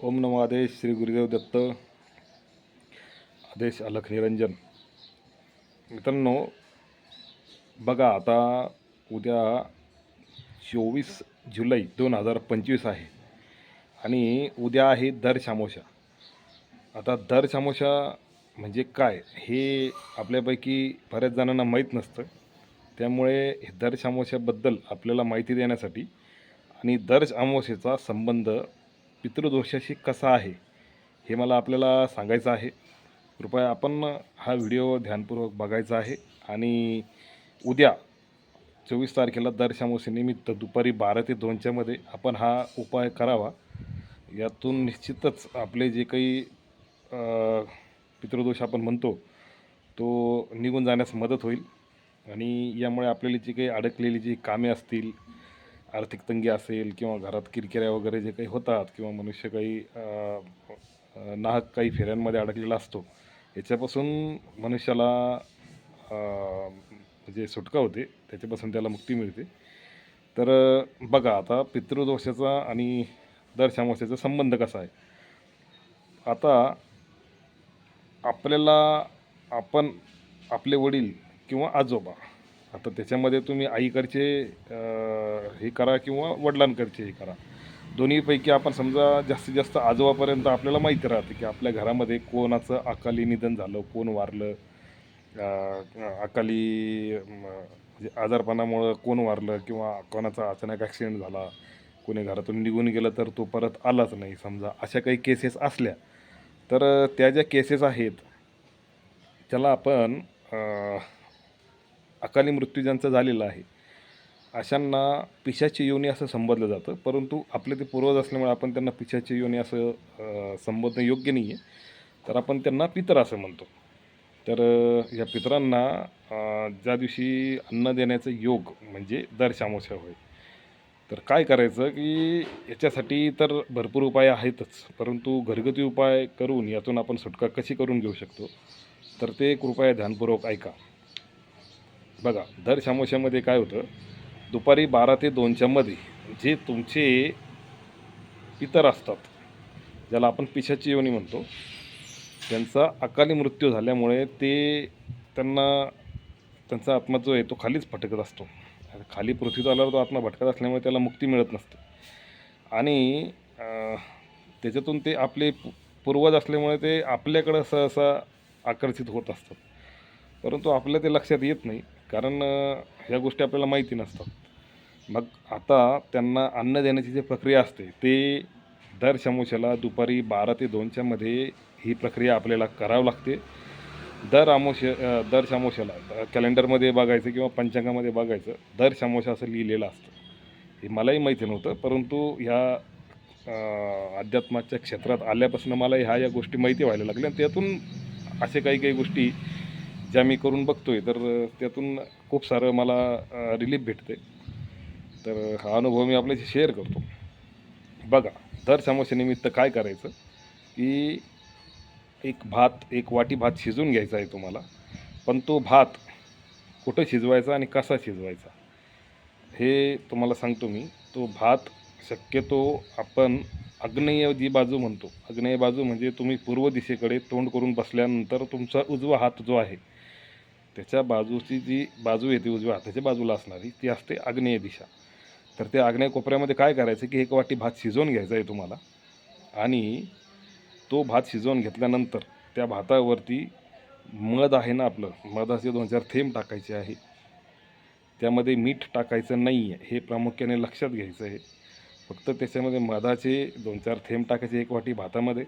ओम नमो आदेश श्री गुरुदेव दत्त। आदेश अलख निरंजन। मित्रांनो बघा आता उद्या चोवीस जुलै दोन हजार पंचवीस आहे आणि उद्या आहे दर शामोशा. आता दर शामोशा म्हणजे काय हे आपल्यापैकी बऱ्याच जणांना माहीत नसतं. त्यामुळे हे दर शामोशाबद्दल आपल्याला माहिती देण्यासाठी आणि दर अमावस्येचा संबंध पितृदोषाशी कसा आहे हे मला आपल्याला सांगायचं आहे. कृपया आपण हा व्हिडिओ ध्यानपूर्वक बघायचा आहे आणि उद्या चोवीस तारखेला दर दुपारी बारा ते दोनच्यामध्ये आपण हा उपाय करावा. यातून निश्चितच आपले जे काही पितृदोष आपण म्हणतो तो निघून जाण्यास मदत होईल. आणि यामुळे आपल्याला जी काही अडकलेली जी कामे असतील आर्थिक तंगी असेल किंवा घरात किरकिऱ्या वगैरे जे काही होतात किंवा मनुष्य काही नाहक काही फेऱ्यांमध्ये अडकलेला असतो याच्यापासून मनुष्याला जे म्हणजे सुटका होते त्याच्यापासून त्याला मुक्ती मिळते. तर बघा आता पितृदोषाचा आणि दर संबंध कसा आहे? आता आपल्याला आपण आपले वडील किंवा आजोबा आता त्याच्यामध्ये तुम्ही आईकडचे हे करा किंवा वडिलांकडचे हे करा. दोन्हीपैकी आपण समजा जास्तीत जास्त आजोबापर्यंत आपल्याला माहिती राहते की आपल्या घरामध्ये कोणाचं अकाली निधन झालं कोण वारलं अकाली म्हणजे आजारपणामुळं कोण वारलं किंवा कोणाचा अचानक ॲक्सिडेंट झाला कोणी घरातून निघून गेलं तर तो परत आलाच नाही समजा अशा काही केसेस असल्या तर त्या ज्या केसेस आहेत त्याला आपण अकाली मृत्यू ज्यांचा झालेला आहे. अशांना पिशाची योनी असं संबोधलं जातं परंतु आपले ते पूर्वज असल्यामुळे आपण त्यांना पिशाची योनी असं संबोधणं योग्य नाही आहे तर आपण त्यांना पितर असं म्हणतो. तर या पितरांना ज्या दिवशी अन्न देण्याचं योग म्हणजे दर शामोशा होय तर काय करायचं की याच्यासाठी तर भरपूर उपाय आहेतच परंतु घरगुती उपाय करून यातून आपण सुटका कशी करून घेऊ शकतो? तर ते कृपया ध्यानपूर्वक ऐका. बघा दर शामोशामध्ये काय होतं दुपारी बारा ते दोनच्यामध्ये जे तुमचे इतर असतात ज्याला आपण पिशाची योनी म्हणतो त्यांचा अकाली मृत्यू झाल्यामुळे ते त्यांना त्यांचा आत्मा जो आहे तो खालीच भटकत असतो. खाली पृथ्वीत आल्यावर तो आत्मा भटकत असल्यामुळे त्याला मुक्ती मिळत नसते. आणि त्याच्यातून ते आपले पूर्वज असल्यामुळे ते आपल्याकडं सहसा आकर्षित होत असतात. परंतु आपल्या ते लक्षात येत नाही. कारण ह्या गोष्टी आपल्याला माहिती नसतात. मग आता त्यांना अन्न देण्याची जी प्रक्रिया असते ते दर समोशाला दुपारी बारा ते दोनच्यामध्ये ही प्रक्रिया आपल्याला करावी लागते. दर अमावस्या दर समोशाला कॅलेंडरमध्ये बघायचं किंवा पंचांगामध्ये बघायचं दर समोशा असं लिहिलेलं असतं. हे मलाही माहिती नव्हतं परंतु ह्या अध्यात्माच्या क्षेत्रात आल्यापासून मला ह्या या गोष्टी माहिती व्हायला लागल्या. त्यातून असे काही काही गोष्टी ज्या मी करून बघतो आहे तर त्यातून खूप सारं मला रिलीफ भेटते तर हा अनुभव मी आपल्याशी शेअर करतो. बघा दर समस्येनिमित्त काय करायचं? की एक भात एक वाटी भात शिजवून घ्यायचा आहे तुम्हाला पण तो भात कुठं शिजवायचा आणि कसा शिजवायचा? हे तुम्हाला सांगतो मी. तो भात शक्यतो आपण आग्नेय जी बाजू म्हणतो आग्नेय बाजू म्हणजे तुम्ही पूर्व दिशेकडे तोंड करून बसल्यानंतर तुमचा उजवा हात जो आहे त्याच्या बाजूची जी बाजू येते उजव्या हाताच्या बाजूला असणारी ती असते आग्नेय दिशा. तर त्या आग्नेय कोपऱ्यामध्ये काय करायचं की एक वाटी भात शिजवून घ्यायचा आहे तुम्हाला आणि तो भात शिजवून घेतल्यानंतर त्या भातावरती मध आहे ना आपलं मधाचे दोन चार थेंब टाकायचे आहे. त्यामध्ये मीठ टाकायचं नाही आहे हे प्रामुख्याने लक्षात घ्यायचं आहे. फक्त त्याच्यामध्ये मधाचे दोन चार थेंब टाकायचे एक वाटी भातामध्ये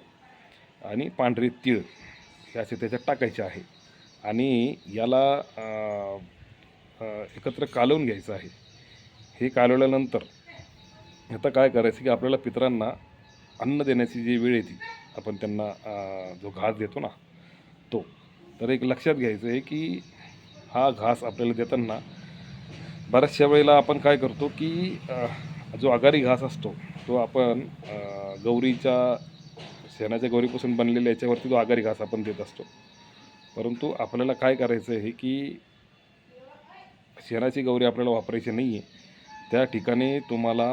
आणि पांढरे तीळ हे असे त्याच्यात टाकायचे आहे. आणि याला एकत्र कालवून घ्यायचं आहे. हे कालवल्यानंतर आता काय करायचं की आपल्याला पितरांना अन्न देण्याची जी वेळ येते आपण त्यांना जो घास देतो ना तो तर एक लक्षात घ्यायचं आहे की हा घास आपल्याला देताना बऱ्याचशा वेळेला आपण काय करतो की जो आगारी घास असतो तो आपण गौरीच्या शेणाच्या गौरीपासून बनलेल्या याच्यावरती तो आगारी घास आपण देत असतो परंतु आपल्याला काय करायचं आहे की शेणाची गौरी आपल्याला वापरायची नाही आहे त्या ठिकाणी तुम्हाला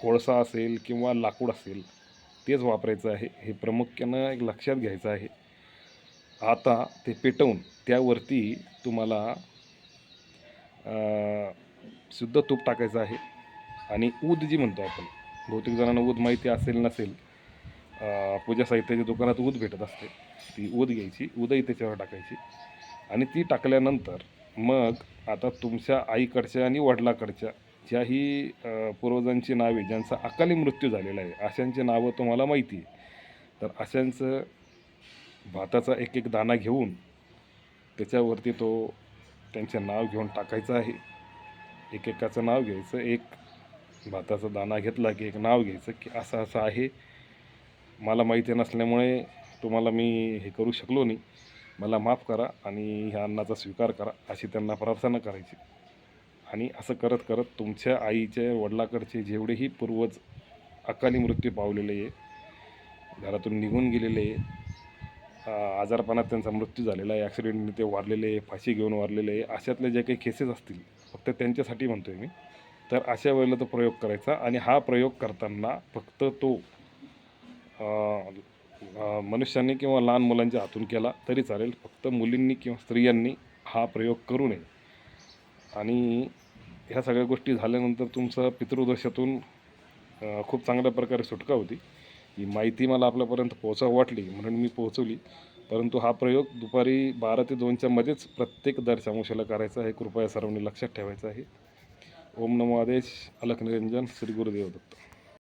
कोळसा असेल किंवा लाकूड असेल तेच वापरायचं आहे. हे प्रामुख्यानं एक लक्षात घ्यायचं आहे. आता ते पेटवून त्यावरती तुम्हाला शुद्ध तूप टाकायचं आहे. आणि ऊद जी म्हणतो आपण बहुतेक जणांना ऊद माहिती असेल नसेल पूजा साहित्याच्या दुकानात ऊद भेटत असते. ती ऊद घ्यायची ऊदही त्याच्यावर टाकायची. आणि ती टाकल्यानंतर मग आता तुमच्या आईकडच्या आणि वडिलाकडच्या ज्याही पूर्वजांची नावे ज्यांचा अकाली मृत्यू झालेला आहे अशांची नावं तुम्हाला माहिती आहे. तर अशांचं भाताचा एक एक दाणा घेऊन त्याच्यावरती तो त्यांचे नाव घेऊन टाकायचं आहे. एकेकाचं नाव घ्यायचं एक भाताचा दाणा घेतला की एक नाव घ्यायचं की असं असं आहे. मला माहिती नसल्यामुळे तुम्हाला मी हे करू शकलो नाही. मला माफ करा आणि ह्या अन्नाचा स्वीकार करा अशी त्यांना प्रार्थना करायची. आणि असं करत करत तुमच्या आईच्या वडिलाकडचे जेवढेही पूर्वज अकाली मृत्यू पावलेले आहे घरातून निघून गेलेले आहे आजारपणात त्यांचा मृत्यू झालेला आहे ॲक्सिडेंटने ते वारलेले आहे फाशी घेऊन वारलेले आहे अशातले जे काही केसेस असतील फक्त त्यांच्यासाठी म्हणतो आहे मी तर अशा वेळेला तो प्रयोग करायचा आणि हा प्रयोग करताना फक्त तो मनुष्यांनी किंवा लहान मुलांच्या हातून केला तरी चालेल. फक्त मुलींनी किंवा स्त्रियांनी हा प्रयोग करू नये. आणि ह्या सगळ्या गोष्टी झाल्यानंतर तुमचं पितृदोषातून खूप चांगल्या प्रकारे सुटका होती. ही माहिती मला आपल्यापर्यंत पोहोचावं वाटली म्हणून मी पोहोचवली. परंतु हा प्रयोग दुपारी बारा ते दोनच्या मध्येच प्रत्येक दर चामोशाला करायचा आहे. कृपया सर्वांनी लक्षात ठेवायचं आहे. ओम नमो आदेश. अलख निरंजन श्री गुरुदेव दत्त.